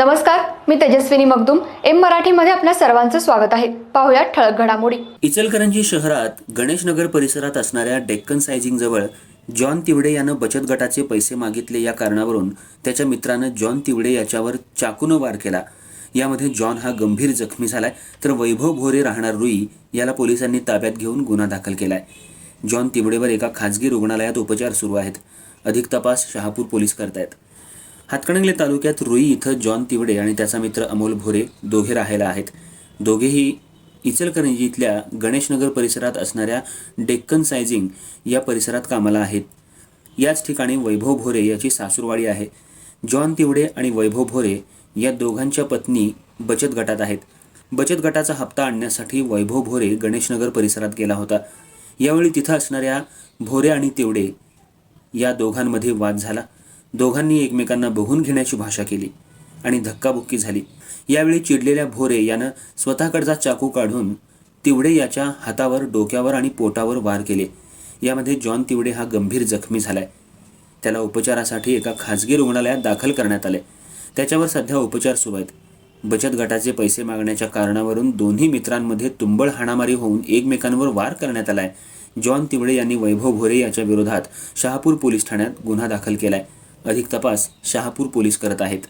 नमस्कार मी तेजस्विनी मगदुम. एम मराठीमध्ये आपल्या सर्वांचं स्वागत आहे. पाहुयात ठळक घडामोडी. इचलकरंजी शहरात गणेशनगर परिसरात असणाऱ्या डेक्कन सायझिंग जवळ जॉन तिवडे यानं बचत गटाचे पैसे मागितले या कारणावरून त्याच्या मित्रानं जॉन तिवडे याच्यावर चाकूनं वार केला. यामध्ये जॉन हा गंभीर जखमी झालाय तर वैभव भोरे राहणार रुई याला पोलिसांनी ताब्यात घेऊन गुन्हा दाखल केलाय. जॉन तिवडेवर एका खाजगी रुग्णालयात उपचार सुरू आहेत. अधिक तपास शहापूर पोलीस करतायत. हातकणंगले तालुक्यात रुई इथं जॉन तिवडे आणि त्याचा मित्र अमोल भोरे दोघे राहायला आहेत. दोघेही इचलकरंजी इथल्या गणेशनगर परिसरात असणाऱ्या डेक्कन सायझिंग या परिसरात कामाला आहेत. याच ठिकाणी वैभव भोरे याची सासूरवाडी आहे. जॉन तिवडे आणि वैभव भोरे या दोघांच्या पत्नी बचत गटात आहेत. बचत गटाचा हप्ता आणण्यासाठी वैभव भोरे गणेशनगर परिसरात गेला होता. यावेळी तिथं असणाऱ्या भोरे आणि तिवडे या दोघांमध्ये वाद झाला. दोघांनी एकमेकांना बघून घेण्याची भाषा केली आणि धक्काबुक्की झाली. यावेळी चिडलेल्या भोरे यानं स्वतःकडचा चाकू काढून तिवडे याच्या हातावर डोक्यावर आणि पोटावर वार केले. यामध्ये जॉन तिवडे हा गंभीर जखमी झालाय. त्याला उपचारासाठी एका खाजगी रुग्णालयात दाखल करण्यात आले त्याच्यावर सध्या उपचार सुरू आहेत. बचत गटाचे पैसे मागण्याच्या कारणावरून दोन्ही मित्रांमध्ये तुंबळ हाणामारी होऊन एकमेकांवर वार करण्यात आलाय. जॉन तिवडे यांनी वैभव भोरे याच्या विरोधात शहापूर पोलीस ठाण्यात गुन्हा दाखल केलाय. अधिक तपास शहापूर पोलीस करत आहेत.